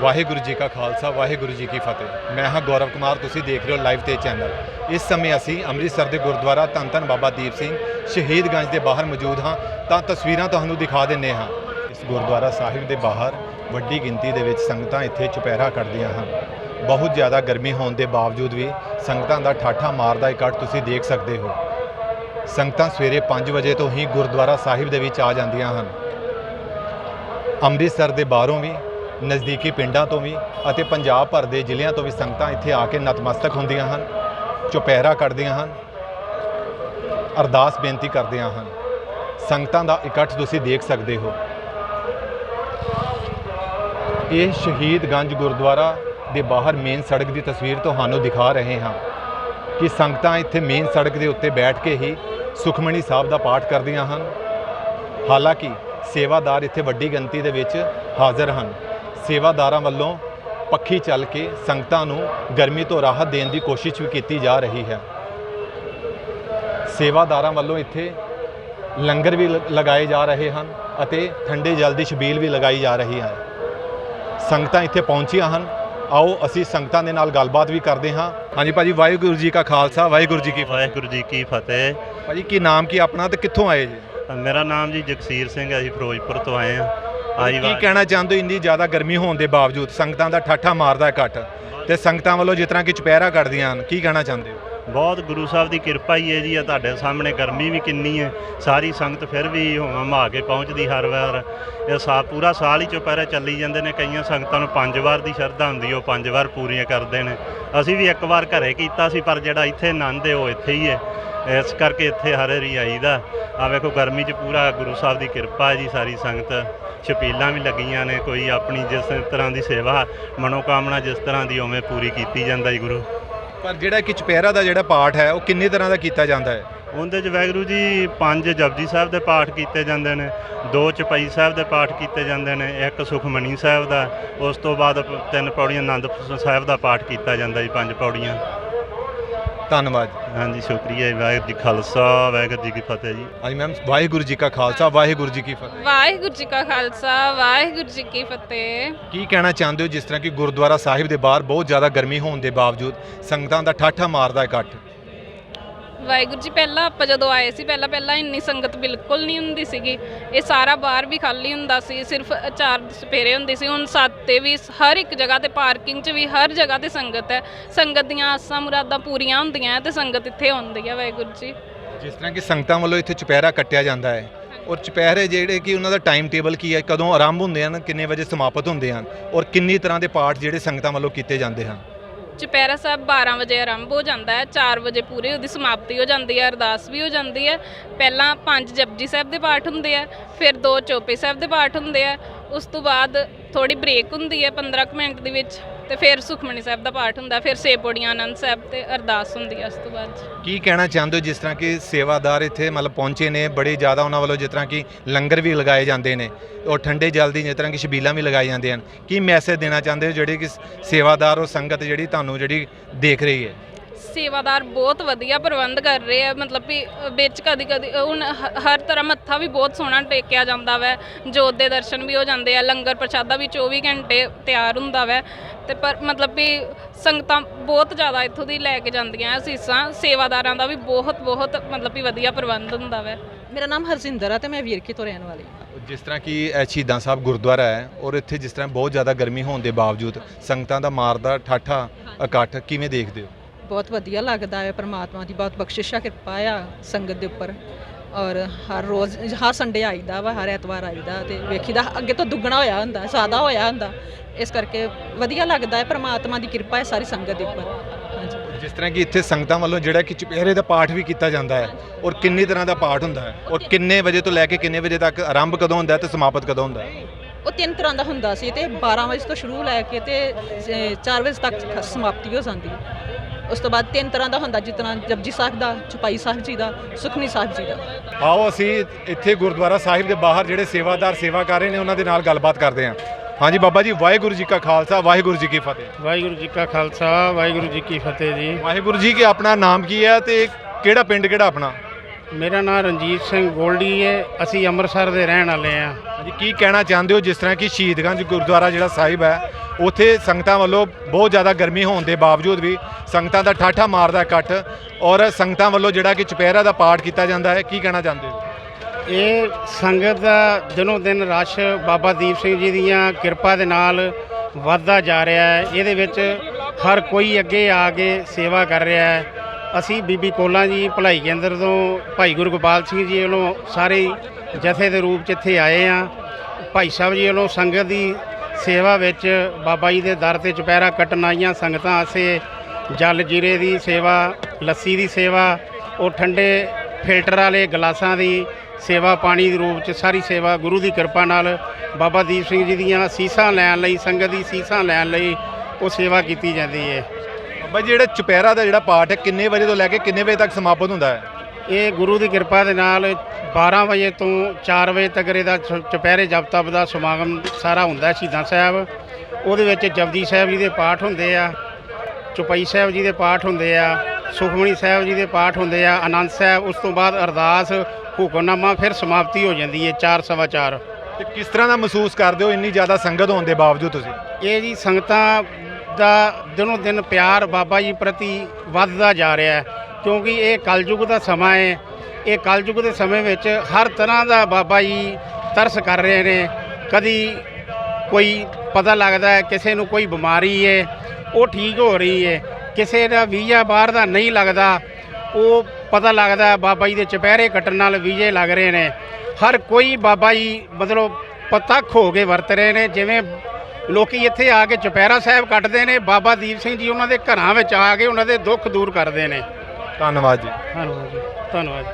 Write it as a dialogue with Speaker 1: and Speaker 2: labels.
Speaker 1: ਵਾਹਿਗੁਰੂ ਜੀ ਕਾ ਖਾਲਸਾ, ਵਾਹਿਗੁਰੂ ਜੀ ਕੀ ਫਤਿਹ। ਮੈਂ ਹਾਂ ਗੌਰਵ ਕੁਮਾਰ, ਤੁਸੀਂ ਦੇਖ ਰਹੇ ਹੋ ਲਾਈਵ ਤੇ ਚੈਨਲ। ਇਸ ਸਮੇਂ ਅਸੀਂ ਅੰਮ੍ਰਿਤਸਰ ਦੇ ਗੁਰਦੁਆਰਾ ਧੰਨ ਧੰਨ ਬਾਬਾ ਦੀਪ ਸਿੰਘ ਸ਼ਹੀਦਗੰਜ ਦੇ ਬਾਹਰ ਮੌਜੂਦ ਹਾਂ। ਤਾਂ ਤਸਵੀਰਾਂ ਤੁਹਾਨੂੰ ਦਿਖਾ ਦਿੰਨੇ ਹਾਂ। ਇਸ ਗੁਰਦੁਆਰਾ ਸਾਹਿਬ ਦੇ ਬਾਹਰ ਵੱਡੀ ਗਿਣਤੀ ਦੇ ਵਿੱਚ ਸੰਗਤਾਂ ਇੱਥੇ ਚੁਪਹਿਰਾ ਕੱਢਦੀਆਂ ਹਨ। ਬਹੁਤ ਜ਼ਿਆਦਾ ਗਰਮੀ ਹੋਣ ਦੇ ਬਾਵਜੂਦ ਵੀ ਸੰਗਤਾਂ ਦਾ ਠਾਠਾ ਮਾਰਦਾ ਇਕੱਠ ਤੁਸੀਂ ਦੇਖ ਸਕਦੇ ਹੋ। ਸੰਗਤਾਂ ਸਵੇਰੇ 5 ਵਜੇ ਤੋਂ ਹੀ ਗੁਰਦੁਆਰਾ ਸਾਹਿਬ ਦੇ ਵਿੱਚ ਆ ਜਾਂਦੀਆਂ ਹਨ। ਅੰਮ੍ਰਿਤਸਰ ਦੇ ਬਾਹਰੋਂ ਵੀ ਨਜ਼ਦੀਕੀ ਪਿੰਡਾਂ ਤੋਂ ਵੀ ਅਤੇ ਪੰਜਾਬ ਭਰ ਦੇ ਜ਼ਿਲ੍ਹਿਆਂ ਤੋਂ ਵੀ ਸੰਗਤਾਂ ਇੱਥੇ ਆ ਕੇ ਨਤਮਸਤਕ ਹੁੰਦੀਆਂ ਹਨ, ਚੁਪਹਿਰਾ ਕੱਢਦੀਆਂ ਹਨ, ਅਰਦਾਸ ਬੇਨਤੀ ਕਰਦੀਆਂ ਹਨ। ਸੰਗਤਾਂ ਦਾ ਇਕੱਠ ਤੁਸੀਂ ਦੇਖ ਸਕਦੇ ਹੋ। ਇਹ ਸ਼ਹੀਦਗੰਜ ਗੁਰਦੁਆਰਾ ਦੇ ਬਾਹਰ ਮੇਨ ਸੜਕ ਦੀ ਤਸਵੀਰ ਤੁਹਾਨੂੰ ਦਿਖਾ ਰਹੇ ਹਾਂ ਕਿ ਸੰਗਤਾਂ ਇੱਥੇ ਮੇਨ ਸੜਕ ਦੇ ਉੱਤੇ ਬੈਠ ਕੇ ਹੀ ਸੁਖਮਣੀ ਸਾਹਿਬ ਦਾ ਪਾਠ ਕਰਦੀਆਂ ਹਨ। ਹਾਲਾਂਕਿ ਸੇਵਾਦਾਰ ਇੱਥੇ ਵੱਡੀ ਗਿਣਤੀ ਦੇ ਵਿੱਚ ਹਾਜ਼ਰ ਹਨ। ਸੇਵਾਦਾਰਾਂ ਵੱਲੋਂ ਪੱਖੀ ਚੱਲ ਕੇ ਸੰਗਤਾਂ ਨੂੰ ਗਰਮੀ ਤੋਂ ਰਾਹਤ ਦੇਣ ਦੀ ਕੋਸ਼ਿਸ਼ ਵੀ ਕੀਤੀ ਜਾ ਰਹੀ ਹੈ। ਸੇਵਾਦਾਰਾਂ ਵੱਲੋਂ ਇੱਥੇ ਲੰਗਰ ਵੀ ਲਗਾਏ ਜਾ ਰਹੇ ਹਨ ਅਤੇ ਠੰਡੇ ਜਲ ਦੀ ਛਬੀਲ ਵੀ ਲਗਾਈ ਜਾ ਰਹੀ ਹੈ। ਸੰਗਤਾਂ ਇੱਥੇ ਪਹੁੰਚੀਆਂ ਹਨ। ਆਓ ਅਸੀਂ ਸੰਗਤਾਂ ਦੇ ਨਾਲ ਗੱਲਬਾਤ ਵੀ ਕਰਦੇ ਹਾਂ। ਹਾਂਜੀ ਭਾਜੀ ਵਾਹਿਗੁਰੂ ਜੀ ਕਾ ਖਾਲਸਾ ਵਾਹਿਗੁਰੂ ਜੀ ਕੀ ਫਤਿਹ।
Speaker 2: ਵਾਹਿਗੁਰੂ ਜੀ ਕੀ ਫਤਿਹ।
Speaker 1: ਭਾਜੀ ਕੀ ਨਾਮ ਕੀ ਆਪਣਾ ਤੇ ਕਿੱਥੋਂ ਆਏ ਜੀ?
Speaker 2: ਮੇਰਾ ਨਾਮ ਜੀ ਜਗਸੀਰ ਸਿੰਘ ਹੈ ਜੀ ਫਿਰੋਜ਼ਪੁਰ ਤੋਂ ਆਏ ਆਈ
Speaker 1: ਕੀ ਕਹਿਣਾ ਚਾਹੁੰਦੇ ਹੋ? ਇੰਨੀ ਜ਼ਿਆਦਾ ਗਰਮੀ ਹੋਣ ਦੇ ਬਾਵਜੂਦ ਸੰਗਤਾਂ ਦਾ ਠਾਠਾ ਮਾਰਦਾ ਇਕੱਠ ਤੇ ਸੰਗਤਾਂ ਵੱਲੋਂ ਜਿਸ ਤਰ੍ਹਾਂ ਕਿ ਚੁਪਹਿਰਾ ਕੱਢਦੀਆਂ ਹਨ ਕੀ ਕਹਿਣਾ ਚਾਹੁੰਦੇ ਹੋ?
Speaker 2: ਬਹੁਤ ਗੁਰੂ ਸਾਹਿਬ ਦੀ ਕਿਰਪਾ ਹੀ ਹੈ ਜੀ ਆ ਤੁਹਾਡੇ ਸਾਹਮਣੇ ਗਰਮੀ ਵੀ ਕਿੰਨੀ ਹੈ। ਸਾਰੀ ਸੰਗਤ ਫਿਰ ਵੀ ਹਮਾ ਕੇ ਪਹੁੰਚਦੀ ਹਰ ਵਾਰ। ਇਹ ਸਾ ਪੂਰਾ ਸਾਲ ਹੀ ਚੁਪਹਿਰੇ ਚੱਲੀ ਜਾਂਦੇ ਨੇ ਕਈਆਂ ਸੰਗਤਾਂ ਨੂੰ ਪੰਜ ਵਾਰ ਦੀ ਸ਼ਰਧਾ ਹੁੰਦੀ ਉਹ ਪੰਜ ਵਾਰ ਪੂਰੀਆਂ ਕਰਦੇ ਨੇ। ਅਸੀਂ ਵੀ ਇੱਕ ਵਾਰ ਘਰੇ ਕੀਤਾ ਸੀ ਪਰ ਜਿਹੜਾ ਇੱਥੇ ਆਨੰਦ ਹੈ ਉਹ ਇੱਥੇ ਹੀ ਹੈ। ਇਸ ਕਰਕੇ ਇੱਥੇ ਹਰ ਵਾਰੀ ਆਈਦਾ। ਆ ਵੇਖੋ ਗਰਮੀ 'ਚ ਪੂਰਾ ਗੁਰੂ ਸਾਹਿਬ ਦੀ ਕਿਰਪਾ ਜੀ ਸਾਰੀ ਸੰਗਤ। ਛਪੀਲਾਂ ਵੀ ਲੱਗੀਆਂ ਨੇ ਕੋਈ ਆਪਣੀ ਜਿਸ ਤਰ੍ਹਾਂ ਦੀ ਸੇਵਾ ਮਨੋਕਾਮਨਾ ਜਿਸ ਤਰ੍ਹਾਂ ਦੀ ਉਵੇਂ ਪੂਰੀ ਕੀਤੀ ਜਾਂਦਾ ਜੀ ਗੁਰੂ।
Speaker 1: ਪਰ ਜਿਹੜਾ ਕਿ ਚੁਪਹਿਰਾ ਦਾ ਜਿਹੜਾ ਪਾਠ ਹੈ ਉਹ ਕਿੰਨੇ ਤਰ੍ਹਾਂ ਦਾ ਕੀਤਾ ਜਾਂਦਾ ਹੈ?
Speaker 2: ਉਹਦੇ 'ਚ ਵਾਹਿਗੁਰੂ ਜੀ ਪੰਜ ਜਪਜੀ ਸਾਹਿਬ ਦੇ ਪਾਠ ਕੀਤੇ ਜਾਂਦੇ ਨੇ ਦੋ ਚਪਈ ਸਾਹਿਬ ਦੇ ਪਾਠ ਕੀਤੇ ਜਾਂਦੇ ਨੇ ਇੱਕ ਸੁਖਮਣੀ ਸਾਹਿਬ ਦਾ ਉਸ ਤੋਂ ਬਾਅਦ ਤਿੰਨ ਪੌੜੀਆਂ ਆਨੰਦ ਸਾਹਿਬ ਦਾ ਪਾਠ ਕੀਤਾ ਜਾਂਦਾ ਜੀ ਪੰਜ ਪੌੜੀਆਂ।
Speaker 1: ਧੰਨਵਾਦ
Speaker 2: ਹਾਂਜੀ ਸ਼ੁਕਰੀਆ ਜੀ ਵਾਹਿਗੁਰੂ ਜੀ ਖਾਲਸਾ ਵਾਹਿਗੁਰੂ ਜੀ ਕੀ ਫਤਿਹ ਜੀ।
Speaker 1: ਹਾਂਜੀ ਮੈਮ ਵਾਹਿਗੁਰੂ ਜੀ ਕਾ ਖਾਲਸਾ ਵਾਹਿਗੁਰੂ ਜੀ ਕੀ ਫਤਿਹ।
Speaker 3: ਵਾਹਿਗੁਰੂ ਜੀ ਕਾ ਖਾਲਸਾ ਵਾਹਿਗੁਰੂ ਜੀ ਕੀ ਫਤਿਹ।
Speaker 1: ਕੀ ਕਹਿਣਾ ਚਾਹੁੰਦੇ ਹੋ ਜਿਸ ਤਰ੍ਹਾਂ ਕਿ ਗੁਰਦੁਆਰਾ ਸਾਹਿਬ ਦੇ ਬਾਹਰ ਬਹੁਤ ਜ਼ਿਆਦਾ ਗਰਮੀ ਹੋਣ ਦੇ ਬਾਵਜੂਦ ਸੰਗਤਾਂ ਦਾ ਠਾਠਾ ਮਾਰਦਾ ਇਕੱਠ?
Speaker 3: ਵਾਹਿਗੁਰੂ ਜੀ, ਪਹਿਲਾਂ ਆਪਾਂ ਜਦੋਂ ਆਏ ਸੀ, ਪਹਿਲਾਂ ਪਹਿਲਾਂ ਇੰਨੀ ਸੰਗਤ ਬਿਲਕੁਲ ਨਹੀਂ ਹੁੰਦੀ ਸੀਗੀ। ਇਹ ਸਾਰਾ ਬਾਹਰ ਵੀ ਖਾਲੀ ਹੁੰਦਾ ਸੀ, ਸਿਰਫ ਚਾਰ ਸਪੇਰੇ ਹੁੰਦੀ ਸੀ। ਹੁਣ ਸੱਤ ਤੇ ਵੀ ਹਰ ਇੱਕ ਜਗ੍ਹਾ ਤੇ ਪਾਰਕਿੰਗ 'ਚ ਵੀ ਹਰ ਜਗ੍ਹਾ ਤੇ ਸੰਗਤ ਹੈ। ਸੰਗਤ ਦੀਆਂ ਆਸਾਂ ਮੁਰਾਦਾਂ ਪੂਰੀਆਂ ਹੁੰਦੀਆਂ ਹੈ ਤੇ ਸੰਗਤ ਇੱਥੇ ਆਉਂਦੀ ਹੈ, ਵਾਹਿਗੁਰੂ ਜੀ।
Speaker 1: ਜਿਸ ਤਰ੍ਹਾਂ ਕਿ ਸੰਗਤਾਂ ਵੱਲੋਂ ਇੱਥੇ ਚੁਪਹਿਰਾ ਕੱਟਿਆ ਜਾਂਦਾ ਹੈ। ਔਰ ਚੁਪਹਿਰੇ ਜਿਹੜੇ ਕਿ ਉਹਨਾਂ ਦਾ ਟਾਈਮ ਟੇਬਲ ਕੀ ਹੈ, ਕਦੋਂ ਆਰੰਭ ਹੁੰਦੇ ਹਨ, ਕਿੰਨੇ ਵਜੇ ਸਮਾਪਤ ਹੁੰਦੇ ਹਨ, ਔਰ ਕਿੰਨੀ ਤਰ੍ਹਾਂ ਦੇ ਪਾਠ ਜਿਹੜੇ ਸੰਗਤਾਂ ਵੱਲੋਂ ਕੀਤੇ ਜਾਂਦੇ ਹਨ।
Speaker 3: ਚੁਪਹਿਰਾ ਸਾਹਿਬ 12 ਵਜੇ ਆਰੰਭ ਹੋ ਜਾਂਦਾ ਹੈ 4 ਵਜੇ ਪੂਰੀ ਉਹਦੀ ਸਮਾਪਤੀ ਹੋ ਜਾਂਦੀ ਹੈ, ਅਰਦਾਸ ਵੀ ਹੋ ਜਾਂਦੀ ਹੈ। ਪਹਿਲਾਂ ਪੰਜ ਜਪਜੀ ਸਾਹਿਬ ਦੇ ਪਾਠ ਹੁੰਦੇ ਆ, ਫਿਰ ਦੋ ਚੋਪੇ ਸਾਹਿਬ ਦੇ ਪਾਠ ਹੁੰਦੇ ਆ, ਉਸ ਤੋਂ ਬਾਅਦ ਥੋੜੀ ਬ੍ਰੇਕ ਹੁੰਦੀ ਹੈ 15 ਕੁ ਮਿੰਟ ਦੇ ਵਿੱਚ। ਤੇ ਫਿਰ ਸੁਖਮਨੀ ਸਾਹਿਬ ਦਾ ਪਾਠ ਹੁੰਦਾ, ਫਿਰ ਸੇ ਪੌੜੀਆਂ ਆਨੰਦ ਸਾਹਿਬ ਤੇ ਅਰਦਾਸ ਹੁੰਦੀ ਹੈ ਉਸ ਤੋਂ ਬਾਅਦ।
Speaker 1: ਕੀ ਕਹਿਣਾ ਚਾਹੁੰਦੇ ਹੋ ਜਿਸ ਤਰ੍ਹਾਂ ਕਿ ਸੇਵਾਦਾਰ ਇੱਥੇ ਮਤਲਬ ਪਹੁੰਚੇ ਨੇ, ਬੜੇ ਜ਼ਿਆਦਾ ਉਹਨਾਂ ਵੱਲੋਂ ਜਿਸ ਤਰ੍ਹਾਂ ਕਿ ਲੰਗਰ ਵੀ ਲਗਾਏ ਜਾਂਦੇ ਨੇ ਔਰ ਠੰਡੇ ਜਲ ਦੀ ਜਿਸ ਤਰ੍ਹਾਂ ਕਿ ਛਬੀਲਾਂ ਵੀ ਲਗਾਈ ਜਾਂਦੀਆਂ ਹਨ ਕੀ ਮੈਸੇਜ ਦੇਣਾ ਚਾਹੁੰਦੇ ਹੋ ਜਿਹੜੇ ਕਿ ਸੇਵਾਦਾਰ ਔਰ ਸੰਗਤ ਜਿਹੜੀ ਤੁਹਾਨੂੰ ਜਿਹੜੀ ਦੇਖ ਰਹੀ ਹੈ?
Speaker 3: ਸੇਵਾਦਾਰ ਬਹੁਤ ਵਧੀਆ ਪ੍ਰਬੰਧ ਕਰ ਰਹੇ ਆ ਮਤਲਬ ਵੀ ਵਿੱਚ ਕਦੀ ਕਦੀ ਹੁਣ ਹ- ਹਰ ਤਰ੍ਹਾਂ ਮੱਥਾ ਵੀ ਬਹੁਤ ਸੋਹਣਾ ਟੇਕਿਆ ਜਾਂਦਾ ਵੈ ਜੋਤ ਦੇ ਦਰਸ਼ਨ ਵੀ ਹੋ ਜਾਂਦੇ ਆ ਲੰਗਰ ਪ੍ਰਸ਼ਾਦਾ ਵੀ 24 ਘੰਟੇ ਤਿਆਰ ਹੁੰਦਾ ਵੈ ਤੇ ਪਰ ਮਤਲਬ ਵੀ ਸੰਗਤਾਂ ਬਹੁਤ ਜ਼ਿਆਦਾ ਇੱਥੋਂ ਦੀ ਲੈ ਕੇ ਜਾਂਦੀਆਂ ਅਸੀਸਾਂ ਸੇਵਾਦਾਰਾਂ ਦਾ ਵੀ ਬਹੁਤ ਬਹੁਤ ਮਤਲਬ ਵੀ ਵਧੀਆ ਪ੍ਰਬੰਧ ਹੁੰਦਾ ਵੈ।
Speaker 4: ਮੇਰਾ ਨਾਮ ਹਰਜਿੰਦਰ ਆ ਤੇ ਮੈਂ ਵੀਰਕੀ ਤੋਂ ਰਹਿਣ ਵਾਲੀ ਹਾਂ।
Speaker 1: ਜਿਸ ਤਰ੍ਹਾਂ ਕਿ ਇਹ ਸ਼ਹੀਦਾਂ ਸਾਹਿਬ ਗੁਰਦੁਆਰਾ ਹੈ ਔਰ ਇੱਥੇ ਜਿਸ ਤਰ੍ਹਾਂ ਬਹੁਤ ਜ਼ਿਆਦਾ ਗਰਮੀ ਹੋਣ ਦੇ ਬਾਵਜੂਦ ਸੰਗਤਾਂ ਦਾ ਮਾਰਦਾ ਠਾਠਾ ਇਕੱਠ ਕਿਵੇਂ ਦੇਖਦੇ ਹੋ?
Speaker 4: ਬਹੁਤ ਵਧੀਆ ਲੱਗਦਾ ਹੈ ਪ੍ਰਮਾਤਮਾ ਦੀ ਬਹੁਤ ਬਖਸ਼ਿਸ਼ ਆ ਕਿਰਪਾ ਆ ਸੰਗਤ ਦੇ ਉੱਪਰ। ਔਰ ਹਰ ਰੋਜ਼ ਹਰ ਸੰਡੇ ਆਈਦਾ ਵਾ ਹਰ ਐਤਵਾਰ ਆਈਦਾ ਤੇ ਵੇਖੀਦਾ ਅੱਗੇ ਤੋਂ ਦੁੱਗਣਾ ਹੋਇਆ ਹੁੰਦਾ ਜ਼ਿਆਦਾ ਹੋਇਆ ਹੁੰਦਾ। ਇਸ ਕਰਕੇ ਵਧੀਆ ਲੱਗਦਾ ਹੈ ਪ੍ਰਮਾਤਮਾ ਦੀ ਕਿਰਪਾ ਹੈ ਸਾਰੀ ਸੰਗਤ ਦੇ ਉੱਪਰ। ਹਾਂਜੀ।
Speaker 1: ਜਿਸ ਤਰ੍ਹਾਂ ਕਿ ਇੱਥੇ ਸੰਗਤਾਂ ਵੱਲੋਂ ਜਿਹੜਾ ਕਿ ਚੁਪਹਿਰੇ ਦਾ ਪਾਠ ਵੀ ਕੀਤਾ ਜਾਂਦਾ ਹੈ ਔਰ ਕਿੰਨੀ ਤਰ੍ਹਾਂ ਦਾ ਪਾਠ ਹੁੰਦਾ ਹੈ ਔਰ ਕਿੰਨੇ ਵਜੇ ਤੋਂ ਲੈ ਕੇ ਕਿੰਨੇ ਵਜੇ ਤੱਕ ਆਰੰਭ ਕਦੋਂ ਹੁੰਦਾ ਹੈ ਤੇ ਸਮਾਪਤ ਕਦੋਂ ਹੁੰਦਾ ਹੈ?
Speaker 4: ਉਹ ਤਿੰਨ ਤਰ੍ਹਾਂ ਦਾ ਹੁੰਦਾ ਸੀ ਤੇ 12 ਵਜੇ ਤੋਂ ਸ਼ੁਰੂ ਲੈ ਕੇ ਤੇ 4 ਵਜੇ ਤੱਕ ਸਮਾਪਤੀ ਹੋ ਜਾਂਦੀ। ਉਸ ਤੋਂ ਬਾਅਦ ਤਿੰਨ ਤਰ੍ਹਾਂ ਦਾ ਹੁੰਦਾ ਜਿਸ ਤਰ੍ਹਾਂ ਜਪਜੀ ਸਾਹਿਬ ਦਾ ਚੁਪਾਈ ਸਾਹਿਬ ਜੀ ਦਾ ਸੁਖਨੀ ਸਾਹਿਬ ਜੀ ਦਾ।
Speaker 1: ਆਓ ਅਸੀਂ ਇੱਥੇ ਗੁਰਦੁਆਰਾ ਸਾਹਿਬ ਦੇ ਬਾਹਰ ਜਿਹੜੇ ਸੇਵਾਦਾਰ ਸੇਵਾ ਕਰ ਰਹੇ ਨੇ ਉਹਨਾਂ ਦੇ ਨਾਲ ਗੱਲਬਾਤ ਕਰਦੇ ਹਾਂ। ਹਾਂਜੀ ਬਾਬਾ ਜੀ ਵਾਹਿਗੁਰੂ ਜੀ ਕਾ ਖਾਲਸਾ ਵਾਹਿਗੁਰੂ ਜੀ ਕੀ ਫਤਿਹ।
Speaker 5: ਵਾਹਿਗੁਰੂ ਜੀ ਕਾ ਖਾਲਸਾ ਵਾਹਿਗੁਰੂ ਜੀ ਕੀ ਫਤਿਹ ਜੀ।
Speaker 1: ਵਾਹਿਗੁਰੂ ਜੀ ਕੀ ਆਪਣਾ ਨਾਮ ਕੀ ਹੈ ਤੇ ਕਿਹੜਾ ਪਿੰਡ ਕਿਹੜਾ ਆਪਣਾ?
Speaker 5: ਮੇਰਾ ਨਾਮ ਰਣਜੀਤ ਸਿੰਘ ਗੋਲਡੀ ਹੈ। ਅਸੀਂ ਅੰਮ੍ਰਿਤਸਰ ਦੇ ਰਹਿਣ ਵਾਲੇ ਆ
Speaker 1: ਹਾਂਜੀ ਕੀ ਕਹਿਣਾ ਚਾਹੁੰਦੇ ਹੋ ਜਿਸ ਤਰ੍ਹਾਂ ਕਿ ਸ਼ਹੀਦਗੰਜ ਗੁਰਦੁਆਰਾ ਜਿਹੜਾ ਸਾਹਿਬ ਹੈ ਉੱਥੇ ਸੰਗਤਾਂ ਵੱਲੋਂ ਬਹੁਤ ਜ਼ਿਆਦਾ ਗਰਮੀ ਹੋਣ ਦੇ ਬਾਵਜੂਦ ਵੀ ਸੰਗਤਾਂ ਦਾ ਠਾਠਾ ਮਾਰਦਾ ਇਕੱਠ ਔਰ ਸੰਗਤਾਂ ਵੱਲੋਂ ਜਿਹੜਾ ਕਿ ਚੁਪਹਿਰਾ ਦਾ ਪਾਠ ਕੀਤਾ ਜਾਂਦਾ ਹੈ ਕੀ ਕਹਿਣਾ ਚਾਹੁੰਦੇ ਹੋ?
Speaker 5: ਇਹ ਸੰਗਤ ਦਾ ਦਿਨੋਂ ਦਿਨ ਰਸ਼ ਬਾਬਾ ਦੀਪ ਸਿੰਘ ਜੀ ਦੀਆਂ ਕਿਰਪਾ ਦੇ ਨਾਲ ਵੱਧਦਾ ਜਾ ਰਿਹਾ ਹੈ। ਇਹਦੇ ਵਿੱਚ ਹਰ ਕੋਈ ਅੱਗੇ ਆ ਕੇ ਸੇਵਾ ਕਰ ਰਿਹਾ ਹੈ। ਅਸੀਂ ਬੀਬੀ ਕੋਲਾ ਜੀ ਭਲਾਈ ਕੇਂਦਰ ਤੋਂ ਭਾਈ ਗੁਰੂ ਗੋਪਾਲ ਸਿੰਘ ਜੀ ਵੱਲੋਂ ਸਾਰੇ ਜਥੇ ਦੇ ਰੂਪ 'ਚ ਇੱਥੇ ਆਏ ਆ ਭਾਈ ਸਾਹਿਬ ਜੀ ਵੱਲੋਂ ਸੰਗਤ ਦੀ ਸੇਵਾ ਵਿੱਚ ਬਾਬਾ ਜੀ ਦੇ ਦਰ ਤੇ ਚੁਪਹਿਰਾ ਕੱਟਣ ਆਈਆਂ ਸੰਗਤਾਂ ਆਸੇ ਜਲ ਜੀਰੇ ਦੀ ਸੇਵਾ, ਲੱਸੀ ਦੀ ਸੇਵਾ, ਉਹ ਠੰਡੇ ਫਿਲਟਰ ਵਾਲੇ ਗਲਾਸਾਂ ਦੀ ਸੇਵਾ, ਪਾਣੀ ਦੇ ਰੂਪ ਚ ਸਾਰੀ ਸੇਵਾ ਗੁਰੂ ਦੀ ਕਿਰਪਾ ਨਾਲ ਬਾਬਾ ਦੀਪ ਸਿੰਘ ਜੀ ਦੀਆਂ ਸੀਸਾਂ ਲੈਣ ਲਈ, ਸੰਗਤ ਦੀ ਸੀਸਾਂ ਲੈਣ ਲਈ ਉਹ ਸੇਵਾ ਕੀਤੀ ਜਾਂਦੀ ਹੈ।
Speaker 1: ਜੀ ਜਿਹੜਾ ਚੁਪਹਿਰਾ ਦਾ ਜਿਹੜਾ ਪਾਠ ਹੈ ਕਿੰਨੇ ਵਜੇ ਤੋਂ ਲੈ ਕੇ ਕਿੰਨੇ ਵਜੇ ਤੱਕ ਸਮਾਪਤ ਹੁੰਦਾ ਹੈ?
Speaker 5: ਇਹ ਗੁਰੂ ਦੀ ਕਿਰਪਾ ਦੇ ਨਾਲ 12 ਵਜੇ ਤੋਂ 4 ਵਜੇ ਤੱਕ ਇਹਦਾ ਚ- ਚੁਪਹਿਰੇ ਜਪ ਤਪ ਦਾ ਸਮਾਗਮ ਸਾਰਾ ਹੁੰਦਾ ਹੈ ਸ਼ਹੀਦਾਂ ਸਾਹਿਬ। ਉਹਦੇ ਵਿੱਚ ਜਪਜੀ ਸਾਹਿਬ ਜੀ ਦੇ ਪਾਠ ਹੁੰਦੇ ਆ ਚੁਪਈ ਸਾਹਿਬ ਜੀ ਦੇ ਪਾਠ ਹੁੰਦੇ ਆ ਸੁਖਮਣੀ ਸਾਹਿਬ ਜੀ ਦੇ ਪਾਠ ਹੁੰਦੇ ਆ ਆਨੰਦ ਸਾਹਿਬ ਉਸ ਤੋਂ ਬਾਅਦ ਅਰਦਾਸ ਹੁਕਮਨਾਮਾ ਫਿਰ ਸਮਾਪਤੀ ਹੋ ਜਾਂਦੀ ਹੈ 4 ਸਵਾ 4
Speaker 1: ਤੇ ਕਿਸ ਤਰ੍ਹਾਂ ਦਾ ਮਹਿਸੂਸ ਕਰਦੇ ਹੋ? ਇੰਨੀ ਜ਼ਿਆਦਾ ਸੰਗਤ ਹੋਣ ਦੇ ਬਾਵਜੂਦ ਤੁਸੀਂ?
Speaker 5: ਇਹ ਜੀ ਸੰਗਤਾਂ ਦਾ ਦਿਨੋਂ ਦਿਨ ਪਿਆਰ ਬਾਬਾ ਜੀ ਪ੍ਰਤੀ ਵੱਧਦਾ ਜਾ ਰਿਹਾ ਹੈ, ਕਿਉਂਕਿ ਇਹ ਕਲਯੁਗ ਦਾ ਸਮਾਂ ਹੈ। ਇਹ ਕਲਯੁਗ ਦੇ ਸਮੇਂ ਵਿੱਚ ਹਰ ਤਰ੍ਹਾਂ ਦਾ ਬਾਬਾ ਜੀ ਤਰਸ ਕਰ ਰਹੇ ਨੇ। ਕਦੀ ਕੋਈ ਪਤਾ ਲੱਗਦਾ ਹੈ, ਕਿਸੇ ਨੂੰ ਕੋਈ ਬਿਮਾਰੀ ਹੈ, ਉਹ ਠੀਕ ਹੋ ਰਹੀ ਹੈ। ਕਿਸੇ ਦਾ ਵੀਜ਼ਾ ਬਾਹਰ ਦਾ ਨਹੀਂ ਲੱਗਦਾ, ਉਹ ਪਤਾ ਲੱਗਦਾ ਬਾਬਾ ਜੀ ਦੇ ਚਪਹਿਰੇ ਕੱਟਣ ਨਾਲ ਵੀਜ਼ੇ ਲੱਗ ਰਹੇ ਨੇ। ਹਰ ਕੋਈ ਬਾਬਾ ਜੀ ਮਤਲਬ ਪਤੱਖ ਹੋ ਕੇ ਵਰਤ ਰਹੇ ਨੇ, ਜਿਵੇਂ ਲੋਕੀ ਇੱਥੇ ਆ ਕੇ ਚੁਪਹਿਰਾ ਸਾਹਿਬ ਕੱਟਦੇ ਨੇ ਬਾਬਾ ਦੀਪ ਸਿੰਘ ਜੀ ਉਹਨਾਂ ਦੇ ਘਰਾਂ ਵਿੱਚ ਆ ਕੇ ਉਹਨਾਂ ਦੇ ਦੁੱਖ ਦੂਰ ਕਰਦੇ ਨੇ।
Speaker 1: ਧੰਨਵਾਦ ਜੀ।
Speaker 5: ਧੰਨਵਾਦ ਜੀ ਧੰਨਵਾਦ।